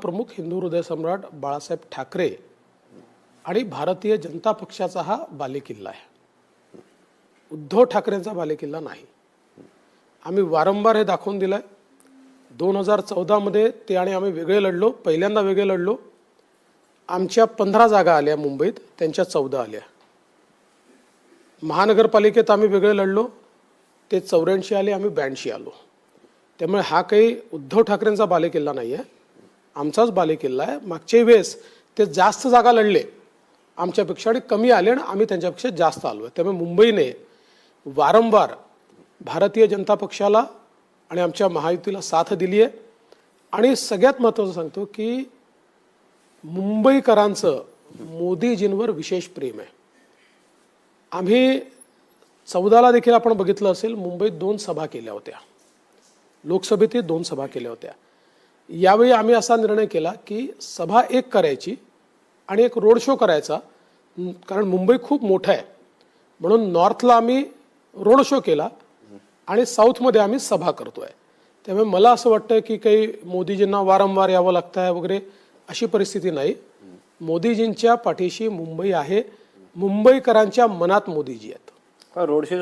प्रमुख हिंदू हृदय सम्राट बाळासाहेब ठाकरे आणि भारतीय जनता पक्षाचा हा बालेकिल्ला आहे. उद्धव ठाकरेंचा बालेकिल्ला नाही. आम्ही वारंवार हे दाखवून दिलंय. दोन हजार चौदामध्ये ते आणि आम्ही वेगळे लढलो पहिल्यांदा वेगळे लढलो. आमच्या पंधरा जागा आल्या मुंबईत त्यांच्या चौदा आल्या. महानगरपालिकेत आम्ही वेगळे लढलो ते चौऱ्याऐंशी आले आम्ही ब्याऐंशी आलो. त्यामुळे हा काही उद्धव ठाकरेंचा बालेकिल्ला नाही आहे आमचाच बालेकिल्ला आहे. मागच्या वेळेस ते जास्त जागा लढले. आमच्यापेक्षा आणि कमी आले आणि आम्ही त्यांच्यापेक्षा जास्त आलो आहे. त्यामुळे मुंबईने वारंवार भारतीय जनता पक्षाला आणि आमच्या महायुतीला साथ दिली आहे आणि सगळ्यात महत्त्वाचं सांगतो की मुंबईकरांचं मोदीजींवर विशेष प्रेम आहे. आम्ही चौदाला देखील आपण बघितलं असेल मुंबईत दोन सभा केल्या होत्या. लोकसभेतही दोन सभा केल्या होत्या. यावेळी आम्ही असा निर्णय केला की सभा एक करायची आणि एक रोड शो करायचा. कारण मुंबई खूप मोठं आहे. म्हणून नॉर्थला आम्ही रोड शो केला आणि साऊथमध्ये आम्ही सभा करतो आहे त्यामुळे मला असं वाटतं की काही मोदीजींना वारंवार यावं लागतं आहे वगैरे अशी परिस्थिती नाही. मोदीजींच्या पाठीशी मुंबई आहे. मुंबईकरांच्या मनात मोदीजी आहेत. Road show